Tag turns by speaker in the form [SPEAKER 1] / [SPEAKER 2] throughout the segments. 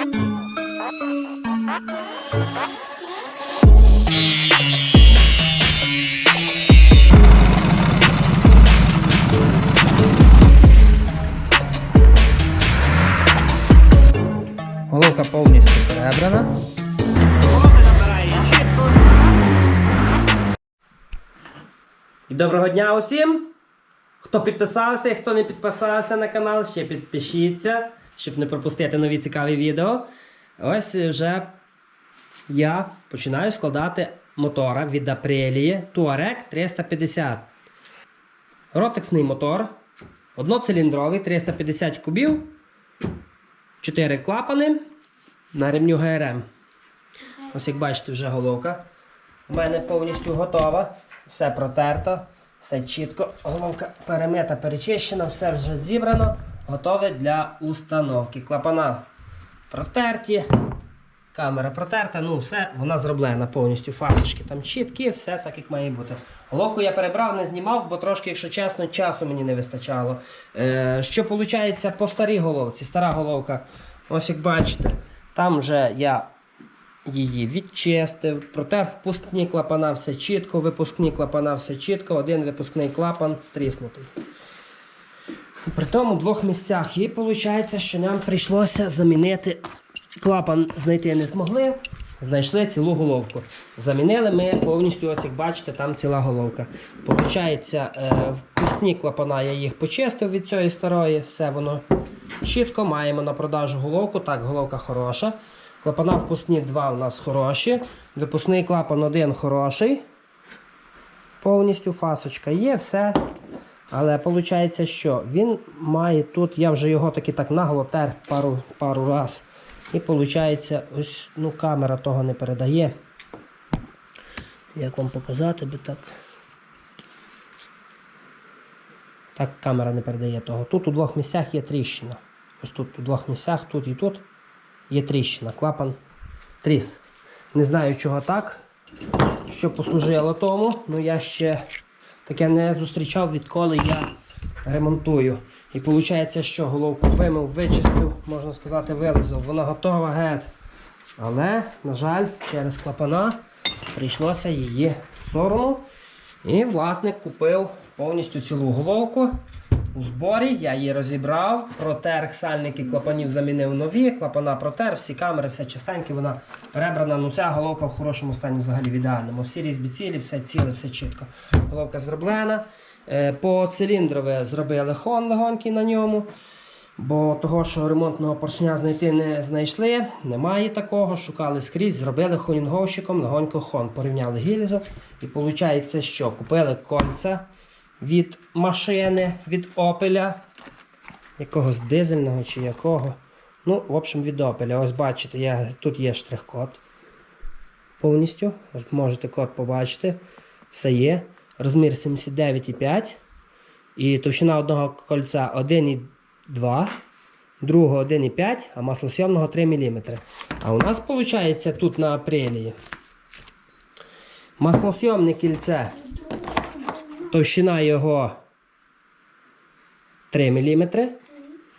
[SPEAKER 1] Головка повністю перебрана. І доброго дня усім! Хто підписався і хто не підписався на канал, ще підпишіться, щоб не пропустити нові цікаві відео. Ось вже я починаю складати мотора від Aprilia Touareg 350. Ротексний мотор, одноциліндровий 350 кубів, 4 клапани на ремню ГРМ. Ось як бачите, вже головка. У мене повністю готова. Все протерто, все чітко. Головка перемита, перечищена, все вже зібрано, готове для установки. Клапана протерті. Камера протерта, ну все, вона зроблена повністю. Фасочки там чіткі, все так як має бути. Головку я перебрав, не знімав, бо трошки, якщо чесно, часу мені не вистачало. Е, що виходить по старій головці? Стара головка, ось як бачите, там вже я її відчистив, протер впускні клапана все чітко, випускні клапана все чітко, один випускний клапан тріснутий. При тому в двох місцях. І виходить, що нам прийшлося замінити клапан, знайти не змогли. Знайшли цілу головку. Замінили ми повністю, ось як бачите, там ціла головка. Получається, е, впускні клапана я їх почистив від цієї старої, все воно чітко. Маємо на продажу головку. Так, головка хороша. Клапана впускні два у нас хороші. Випускний клапан один хороший. Повністю фасочка є, все. Але виходить, що він має тут, я вже його таки так нагло тер пару, пару раз. І виходить, ось ну, камера того не передає. Як вам показати би так? Так, камера не передає того. Тут у двох місцях є тріщина. Ось тут у двох місцях, тут і тут є тріщина. Клапан тріс. Не знаю, чого так. Що послужило тому, ну я ще таке не зустрічав, відколи я ремонтую. І виходить, що головку вимив, вичистив, можна сказати, вилизав. Вона готова геть. Але, на жаль, через клапана прийшлося її в сторону. І власник купив повністю цілу головку у зборі. Я її розібрав, протер сальники клапанів замінив нові, клапана протер, всі камери, все чистеньке, вона перебрана. Ну ця головка в хорошому стані взагалі в ідеальному. Всі різьбі цілі, все ціле, все чітко. Головка зроблена. Е, По циліндрове зробили хон легонький на ньому. Бо того, що ремонтного поршня знайти не знайшли, немає такого. Шукали скрізь, зробили хонінговщиком легонько хон. Порівняли гільзу. І виходить, що купили кольця від машини, від опеля, якогось дизельного чи якого. Ну, в общем, від опеля. Ось бачите, я, тут є штрих-код. Повністю. Можете код побачити. Все є. Розмір 79,5. І товщина одного кольця 1,2, другого 1,5, а маслосйомного 3 мм. А у нас виходить тут на апрелії маслосйомне кільце. Товщина його 3 мм.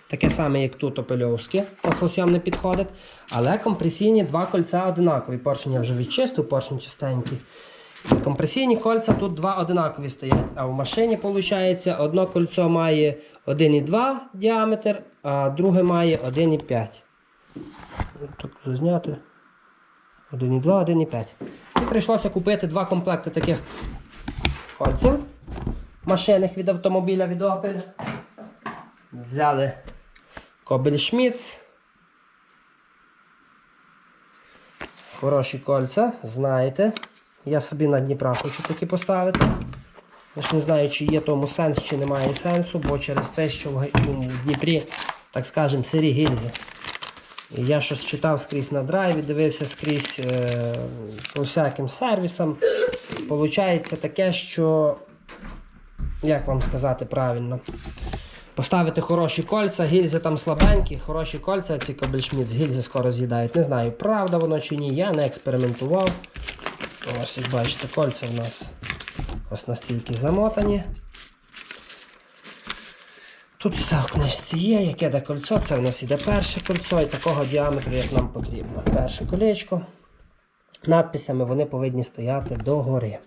[SPEAKER 1] Таке саме, як тут опельовське, маслосйомне підходить. Але компресійні два кольця одинакові. Поршень я вже відчистив, поршень чистенький. Компресійні кольця тут два одинакові стоять. А в машині, виходить, одне кольцо має 1,2 діаметр, а друге має 1,5. Так зазняти. 1,2, 1,5. І прийшлося купити два комплекти таких кольців машинних від автомобіля від Opel. Взяли Кобель Шміц. Хороші кольця, знаєте. Я собі на Дніпра хочу таки поставити. Я ж не знаю, чи є тому сенс, чи немає сенсу, бо через те, що в Дніпрі, так скажемо, сирі гільзи. І я щось читав скрізь на драйві, дивився скрізь е, по всяким сервісам. Получається таке, що, як вам сказати правильно, поставити хороші кольця, гільзи там слабенькі, хороші кольця, ці кабельшміц, гільзи скоро з'їдають. Не знаю, правда воно чи ні, я не експериментував. Ось, як бачите, кольця в нас ось настільки замотані. Тут все в книжці є, яке де кольцо. Це в нас іде перше кольцо і такого діаметру, як нам потрібно. Перше колечко. Надписями вони повинні стояти догори.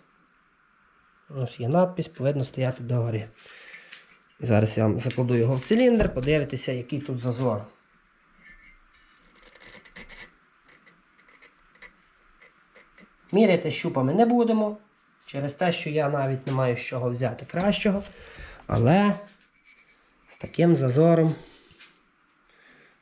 [SPEAKER 1] Ось є надпись, повинно стояти догори. І зараз я вам закладу його в циліндр, подивитися, який тут зазор. Міряти щупами не будемо. Через те, що я навіть не маю з чого взяти кращого. Але з таким зазором.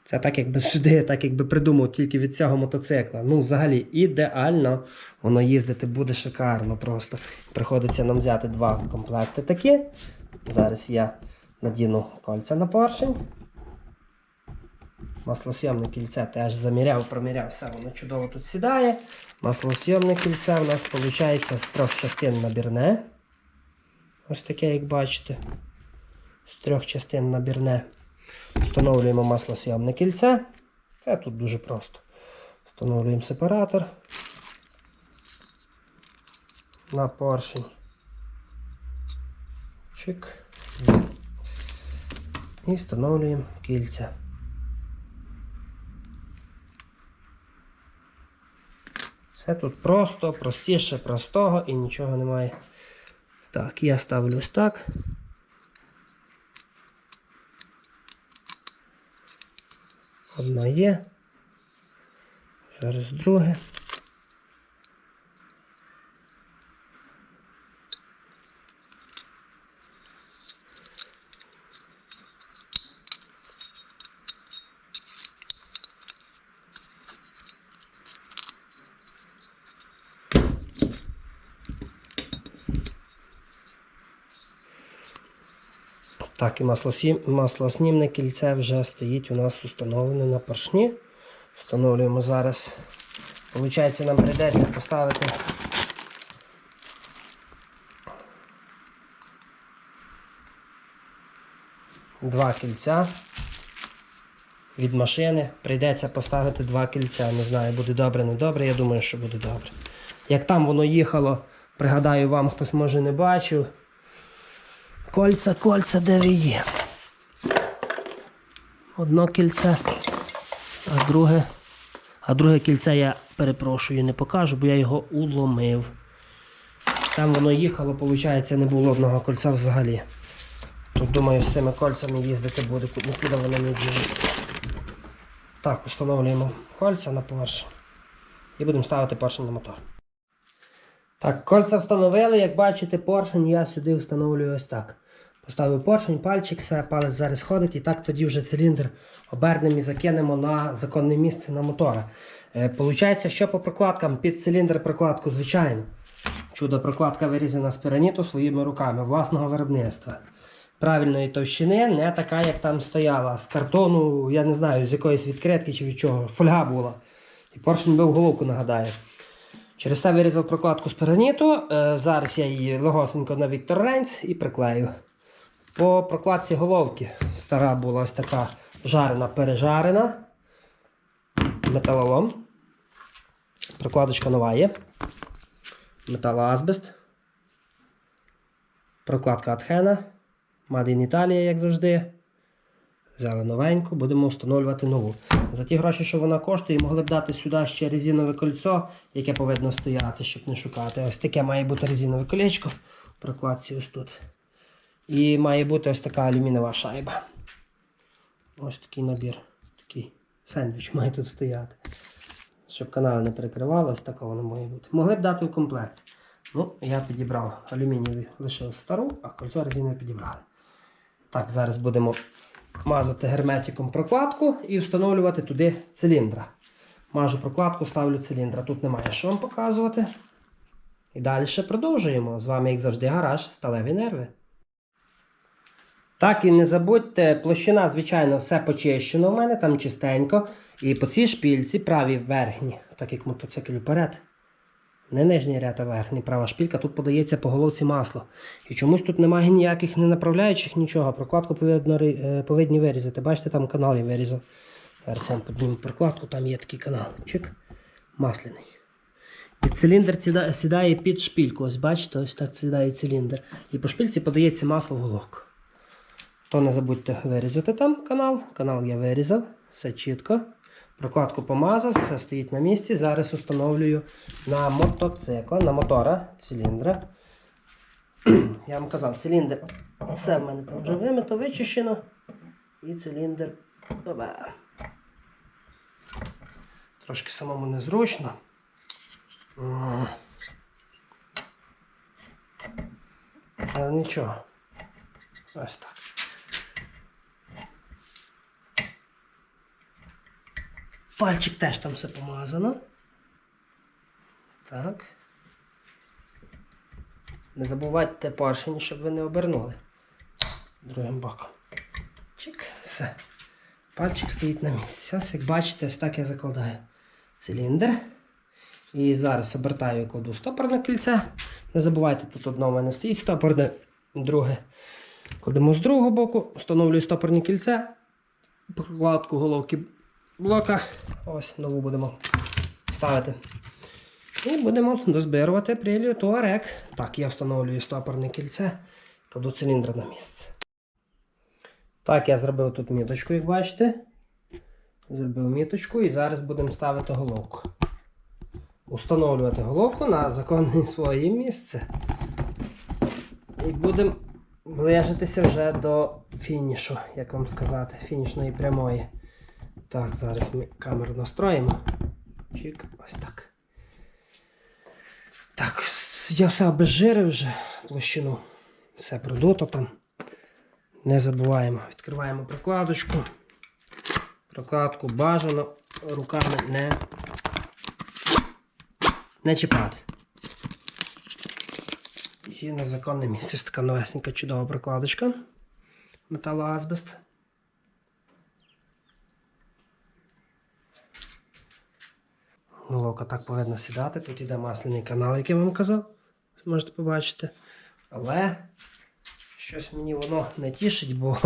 [SPEAKER 1] Це так, якби сюди, так якби придумав тільки від цього мотоцикла. Ну, взагалі, ідеально воно їздити буде шикарно просто. Приходиться нам взяти два комплекти такі. Зараз я надіну кольця на поршень. Маслосйомне кільце теж заміряв, проміряв, все воно чудово тут сідає. Маслосйомне кільце у нас виходить з трьох частин набірне. Ось таке, як бачите. З трьох частин набірне. Встановлюємо маслосйомне кільце. Це тут дуже просто. Встановлюємо сепаратор на поршень. Чик. І встановлюємо кільця. Все тут просто, простіше, простого і нічого немає. Так, я ставлю ось так. Одна є. Зараз друге. Так, і маслоснімне кільце вже стоїть у нас встановлене на поршні. Встановлюємо зараз. Получається, нам прийдеться поставити два кільця від машини. Прийдеться поставити два кільця. Не знаю, буде добре, не добре. Я думаю, що буде добре. Як там воно їхало, пригадаю вам, хтось може не бачив. Кольця, кольця, де ви є? Одно кільце, а друге. А друге кільце я перепрошую, не покажу, бо я його уломив. Там воно їхало, виходить, не було одного кольця взагалі. Тут, думаю, з цими кольцями їздити буде, нікуди воно не ділиться. Так, встановлюємо кольця на поршень. І будемо ставити поршень на мотор. Так, кольця встановили, як бачите, поршень я сюди встановлюю ось так. Поставив поршень, пальчик, все, палець зараз ходить, і так тоді вже циліндр обернемо і закинемо на законне місце на мотора. Е, Получається, що по прокладкам під циліндр прокладку, звичайно. Чудо прокладка вирізана з піраніту своїми руками власного виробництва. Правильної товщини, не така, як там стояла. З картону, я не знаю, з якоїсь відкритки чи від чого. Фольга була. І поршень бив головку, нагадаю. Через те вирізав прокладку з піраніту. Е, Зараз я її легосенько на Віктор Рейнс і приклею. По прокладці головки стара була ось така жарена пережарена. Металолом. Прокладочка нова є. Металоазбест. Прокладка Атхена. In Italia, як завжди. Взяли новеньку, будемо встановлювати нову. За ті гроші, що вона коштує, могли б дати сюди ще резинове кольцо, яке повинно стояти, щоб не шукати. Ось таке має бути резинове колечко прокладці ось тут. І має бути ось така алюмінієва шайба. Ось такий набір. Такий сендвіч має тут стояти. Щоб канали не перекривали, ось таке воно має бути. Могли б дати в комплект. Ну, я підібрав алюмінієві лише стару, а кольцо резинове підібрали. Так, зараз будемо мазати герметиком прокладку і встановлювати туди циліндра. Мажу прокладку, ставлю циліндра. Тут немає що вам показувати. І далі продовжуємо. З вами, як завжди, гараж, сталеві нерви. Так, і не забудьте, площина, звичайно, все почищено в мене, там чистенько. І по цій шпільці, правій верхній, так як мотоцикл вперед. Не нижній ряд, а верхній права шпілька, тут подається по головці масло. І чомусь тут немає ніяких не направляючих, нічого. Прокладку повинно, е, повинні вирізати. Бачите, там канал я вирізав. Зараз я прокладку, там є такий канал. Чик. Масляний. І циліндр сідає під шпільку. Ось бачите, ось так сідає циліндр. І по шпільці подається масло в головку. То не забудьте вирізати там канал. Канал я вирізав, все чітко. Прокладку помазав, все стоїть на місці. Зараз встановлюю на мотоцикла, на мотора, циліндра. Я вам казав, циліндр. Все в мене там вже вимито, вичищено. І циліндр. Оба. Трошки самому незручно. Але нічого. Ось так. Пальчик теж там все помазано. Так. Не забувайте поршень, щоб ви не обернули. Другим боком. Чик, все. Пальчик стоїть на місці. Ось, як бачите, ось так я закладаю циліндр. І зараз обертаю і кладу стопорне кільце. Не забувайте, тут одно в мене стоїть стопорне, друге. Кладемо з другого боку, встановлюю стопорне кільце, прокладку головки блока. Ось нову будемо ставити. І будемо дозбирувати прилію туарек. Так, я встановлюю стопорне кільце, кладу циліндр на місце. Так, я зробив тут міточку, як бачите. Зробив міточку і зараз будемо ставити головку. Установлювати головку на законне своє місце. І будемо ближитися вже до фінішу, як вам сказати, фінішної прямої. Так, зараз ми камеру настроїмо. Чик, ось так. Так, я все обезжирив вже площину. Все продуто там. Не забуваємо. Відкриваємо прокладочку. Прокладку бажано руками не, не чіпати. І на законне місце така новесенька чудова прокладочка. Металоазбест. Головка так повинна сідати. Тут іде масляний канал, який я вам казав. Можете побачити. Але щось мені воно не тішить, бо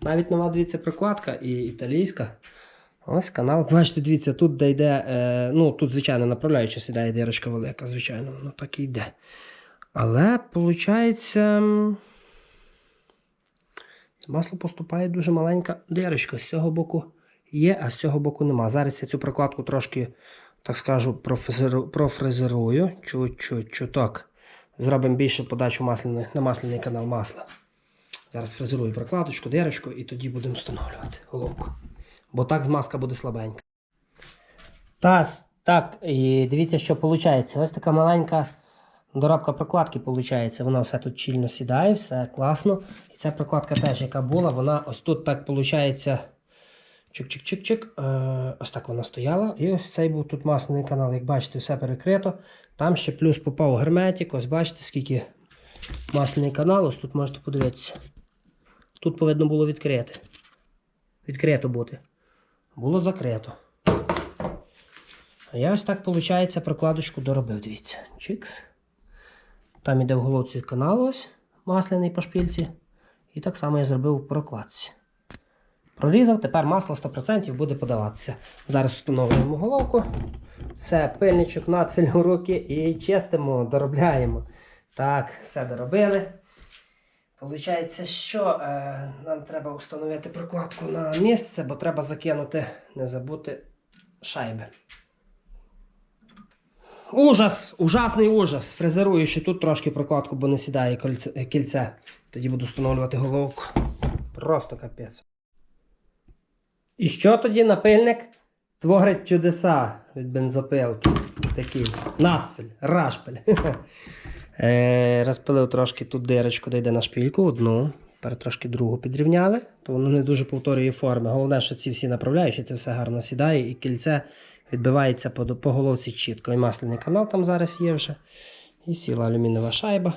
[SPEAKER 1] навіть нова дивіться прокладка і італійська. Ось канал. Бачите, дивіться, тут де йде, е, ну тут, звичайно, направляюча сідає дірочка велика, звичайно, воно так і йде. Але, виходить, масло поступає дуже маленька дирочка. З цього боку є, а з цього боку нема. Зараз я цю прокладку трошки, так скажу, профрезеру- профрезерую. Чуть-чуть, чуток. Зробимо більше подачу масляної, на масляний канал масла. Зараз фрезерую прокладочку, дирочку і тоді будемо встановлювати головку. Бо так змазка буде слабенька. Таз, так, і дивіться, що виходить. Ось така маленька доробка прокладки виходить. Вона все тут чільно сідає, все класно. І ця прокладка теж, яка була, вона ось тут так виходить. Чик-чик-чик-чик. Е, ось так вона стояла. І ось цей був тут масляний канал. Як бачите, все перекрито. Там ще плюс попав герметик. Ось бачите, скільки масляний канал. Ось тут можете подивитися. Тут повинно було відкрити. Відкрито бути. Було закрито. А я ось так, виходить, прокладочку доробив. Дивіться. Чикс. Там іде в головці канал ось масляний по шпильці. І так само я зробив в прокладці. Прорізав, тепер масло 100% буде подаватися. Зараз встановлюємо головку. Все, пильничок, надфіль у руки і чистимо, доробляємо. Так, все доробили. Получається, що е, нам треба встановити прокладку на місце, бо треба закинути, не забути шайби. Ужас! Ужасний ужас. Фрезерую ще тут трошки прокладку, бо не сідає кільце. Тоді буду встановлювати головку. Просто капець. І що тоді напильник творить чудеса від бензопилки? Такий надфіль, рашпиль. Е, розпилив трошки тут дирочку, де йде на шпильку, одну. Тепер трошки другу підрівняли, то воно не дуже повторює форми. Головне, що ці всі направляючі, це все гарно сідає, і кільце відбивається по, по головці чітко. І масляний канал там зараз є вже. І сіла алюмінієва шайба.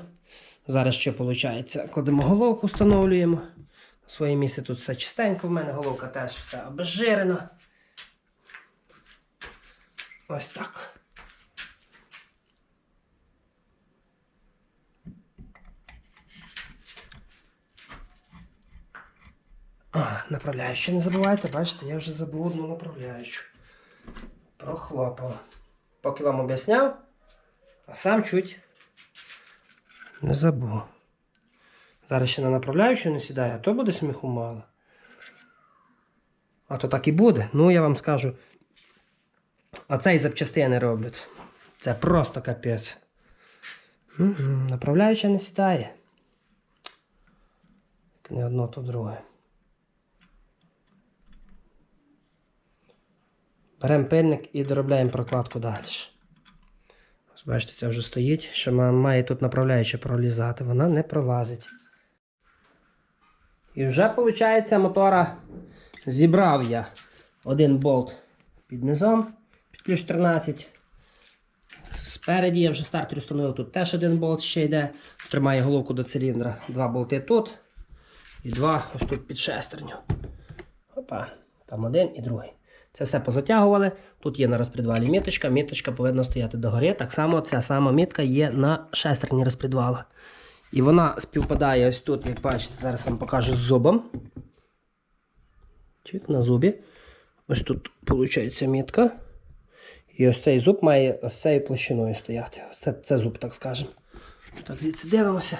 [SPEAKER 1] Зараз що виходить? Кладемо головку, встановлюємо. Своє місце тут все чистенько. В мене головка теж все обезжирена. Ось так. А, направляючу не забувайте, бачите, я вже забув одну направляючу. Прохлопав. Поки вам об'ясняв, а сам чуть не забув. Зараз ще на направляючу не сідає, а то буде сміху мало. А то так і буде. Ну, я вам скажу. Оце і запчастини роблять. Це просто капець. Направляюча не сідає. Як Не одно, то друге. Беремо пильник і доробляємо прокладку далі. Ось бачите, це вже стоїть, що має тут направляюча пролізати, вона не пролазить. І вже, виходить, мотора зібрав я один болт під низом, під ключ 13. Спереді я вже стартер встановив, тут теж один болт ще йде, тримає головку до циліндра. Два болти тут і два ось тут під шестерню. Опа, там один і другий. Це все позатягували. Тут є на розпредвалі міточка. Міточка повинна стояти догори. Так само ця сама мітка є на шестерні розпредвала. І вона співпадає ось тут, як бачите, зараз вам покажу з зубом. Чик на зубі. Ось тут виходить мітка. І ось цей зуб має ось цією площиною стояти. Це, це зуб, так скажемо. Так, звідси дивимося.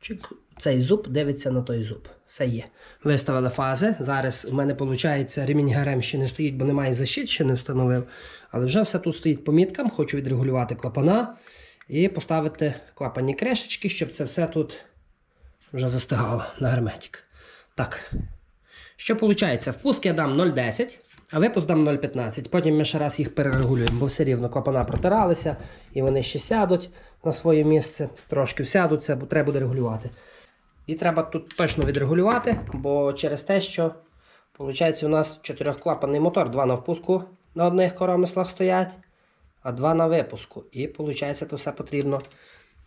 [SPEAKER 1] Чик. Цей зуб дивиться на той зуб. Все є. Виставили фази. Зараз у мене виходить ремінь ГРМ ще не стоїть, бо немає защит, ще не встановив. Але вже все тут стоїть по міткам. Хочу відрегулювати клапана і поставити клапанні кришечки, щоб це все тут вже застигало на герметик. Так. Що виходить? Впуск я дам 0,10, а випуск дам 0,15. Потім ми ще раз їх перерегулюємо, бо все рівно клапана протиралися і вони ще сядуть на своє місце. Трошки всядуться, бо треба буде регулювати. І треба тут точно відрегулювати, бо через те, що виходить, у нас чотирьохклапанний мотор, два на впуску на одних коромислах стоять, а два на випуску. І виходить, це все потрібно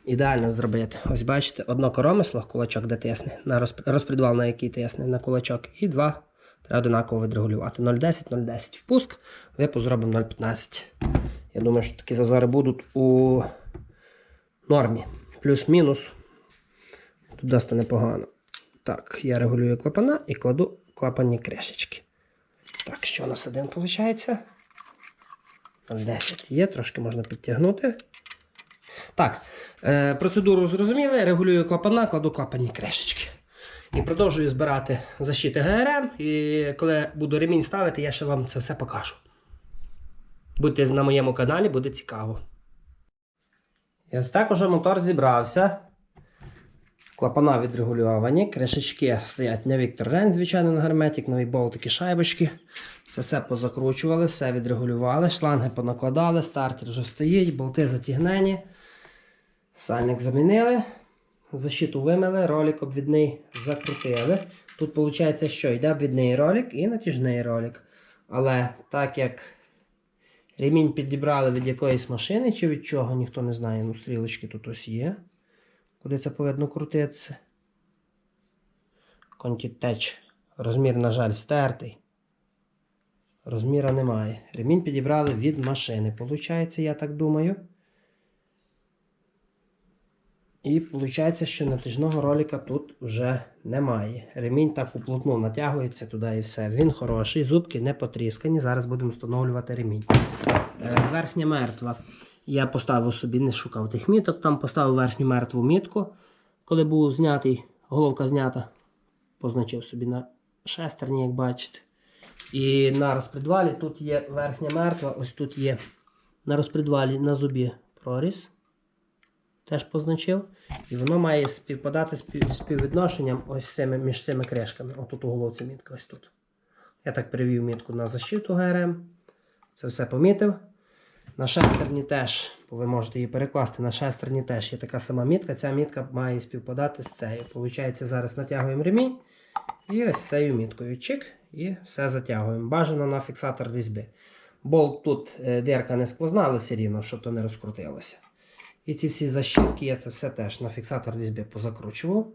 [SPEAKER 1] ідеально зробити. Ось бачите, одно коромисло, кулачок де тисне, на розп- розпредвал, на який тисне на кулачок, і два треба одинаково відрегулювати. 0,10, 0,10 впуск, випуск зробимо 0,15. Я думаю, що такі зазори будуть у нормі. Плюс-мінус. Тут досить непогано. Так, я регулюю клапана і кладу клапанні кришечки. Так, що у нас один виходить? 10 є, трошки можна підтягнути. Так, е, процедуру зрозуміли. Регулюю клапана, кладу клапанні кришечки. І продовжую збирати защити ГРМ. І коли буду ремінь ставити, я ще вам це все покажу. Будьте на моєму каналі, буде цікаво. І ось так уже мотор зібрався. Клапана відрегульовані, кришечки стоять на Віктор Рен, звичайно, на герметик, нові болтики, шайбочки. Це все позакручували, все відрегулювали, шланги понакладали, стартер вже стоїть, болти затігнені. Сальник замінили. Защиту вимили, ролик обвідний закрутили. Тут виходить, що йде обвідний ролик і натяжний ролик. Але так як ремінь підібрали від якоїсь машини чи від чого, ніхто не знає, ну стрілочки тут ось є. Куди це повинно крутитися? Контітеч. Розмір, на жаль, стертий. Розміра немає. Ремінь підібрали від машини. Получається, я так думаю. І виходить, що натяжного ролика тут вже немає. Ремінь так уплотну натягується туди і все. Він хороший, зубки не потріскані. Зараз будемо встановлювати ремінь. Е, Верхня мертва. Я поставив собі, не шукав тих міток, там поставив верхню мертву мітку, коли був знятий, головка знята. Позначив собі на шестерні, як бачите. І на розпредвалі тут є верхня мертва, ось тут є на розпредвалі на зубі проріз. Теж позначив. І воно має співпадати з спів- співвідношенням ось цими, між цими кришками. Отут у головці мітка ось тут. Я так перевів мітку на защиту ГРМ. Це все помітив. На шестерні теж, бо ви можете її перекласти, на шестерні теж є така сама мітка. Ця мітка має співпадати з цією. Получається, зараз натягуємо ремінь і ось цією міткою чик, і все затягуємо. Бажано на фіксатор різьби. Болт тут е, дирка не сквозна, але все рівно, щоб то не розкрутилося. І ці всі защітки, я це все теж на фіксатор різьби позакручував.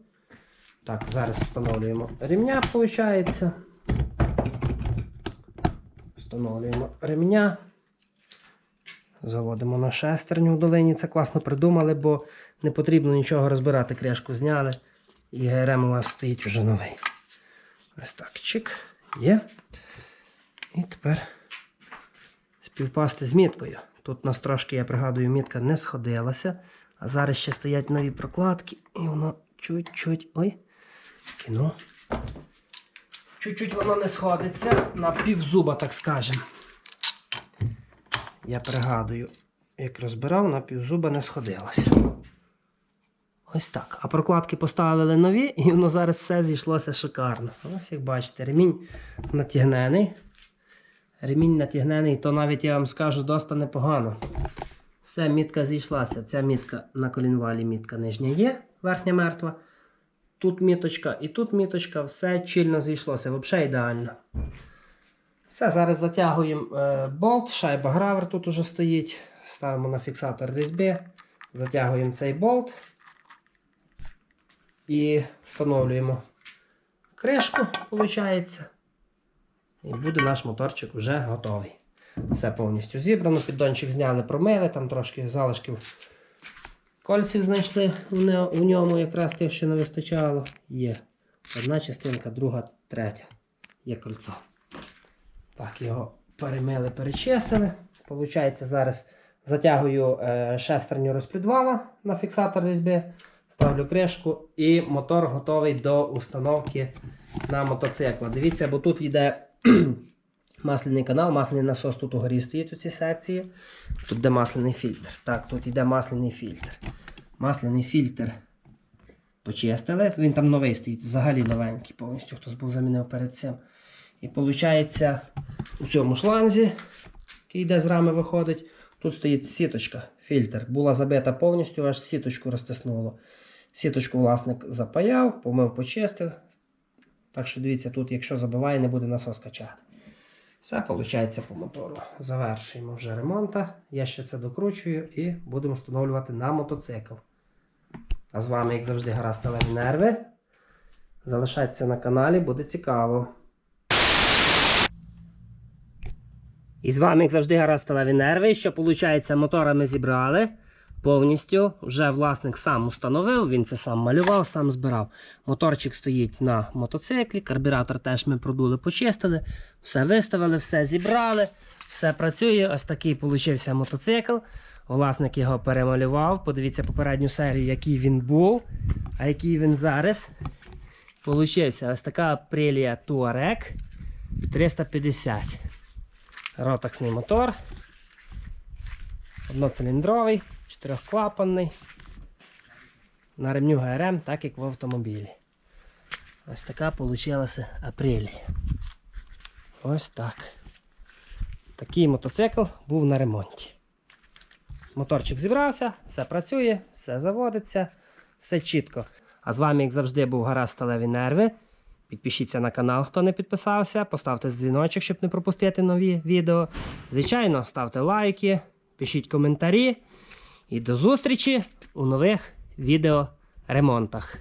[SPEAKER 1] Так, зараз встановлюємо ремня, виходить. Встановлюємо ремня. Заводимо на шестерню в долині. Це класно придумали, бо не потрібно нічого розбирати. Кришку зняли. І ГРМ у вас стоїть вже новий. Ось так, чик. Є. І тепер співпасти з міткою. Тут у нас трошки, я пригадую, мітка не сходилася, А зараз ще стоять нові прокладки, і воно чуть-чуть. Ой, кіно. Чуть-чуть воно не сходиться на півзуба, так скажемо. Я пригадую, як розбирав, на півзуба не сходилося. Ось так. А прокладки поставили нові, і воно зараз все зійшлося шикарно. Ось як бачите, ремінь натягнений. Ремінь натягнений, то навіть я вам скажу доста непогано. Все, мітка зійшлася. Ця мітка на колінвалі мітка нижня є, верхня мертва. Тут міточка і тут міточка, все чільно зійшлося, взагалі ідеально. Все, зараз затягуємо е, болт, шайба гравер тут уже стоїть. Ставимо на фіксатор різьби, затягуємо цей болт і встановлюємо кришку, виходить. І буде наш моторчик вже готовий. Все повністю зібрано, піддончик зняли, промили, там трошки залишків кольців знайшли у ньому, якраз тих, що не вистачало. Є одна частинка, друга, третя. Є кольцо. Так, його перемили, перечистили. Получається, зараз затягую е, шестерню розпідвала на фіксатор різьби, ставлю кришку і мотор готовий до установки на мотоцикла. Дивіться, бо тут йде масляний канал, масляний насос тут угорі стоїть у цій секції. Тут де масляний фільтр. Так, тут йде масляний фільтр. Масляний фільтр почистили. Він там новий стоїть, взагалі новенький повністю, хтось був замінив перед цим. І виходить, у цьому шланзі, який йде з рами виходить, тут стоїть сіточка, фільтр. Була забита повністю, аж сіточку розтиснуло. Сіточку власник запаяв, помив, почистив. Так що дивіться, тут, якщо забиває, не буде насос качати. Все виходить по мотору. Завершуємо вже ремонта. Я ще це докручую і будемо встановлювати на мотоцикл. А з вами, як завжди, гра сталеві нерви. Залишайтеся на каналі, буде цікаво. І з вами, як завжди, гаразд сталеві нерви. Що виходить, мотора ми зібрали повністю. Вже власник сам установив, він це сам малював, сам збирав. Моторчик стоїть на мотоциклі, карбюратор теж ми продули, почистили, все виставили, все зібрали, все працює. Ось такий получився мотоцикл. Власник його перемалював. Подивіться попередню серію, який він був, а який він зараз. Получився ось така Aprilia Touareg 350. Ротаксний мотор. Одноциліндровий, чотирьохклапанний. На ремню ГРМ, так як в автомобілі. Ось така получилася апрелія. Ось так. Такий мотоцикл був на ремонті. Моторчик зібрався, все працює, все заводиться, все чітко. А з вами, як завжди, був гаразд сталеві нерви. Підпишіться на канал, хто не підписався, поставте дзвіночок, щоб не пропустити нові відео. Звичайно, ставте лайки, пишіть коментарі. І до зустрічі у нових відео ремонтах.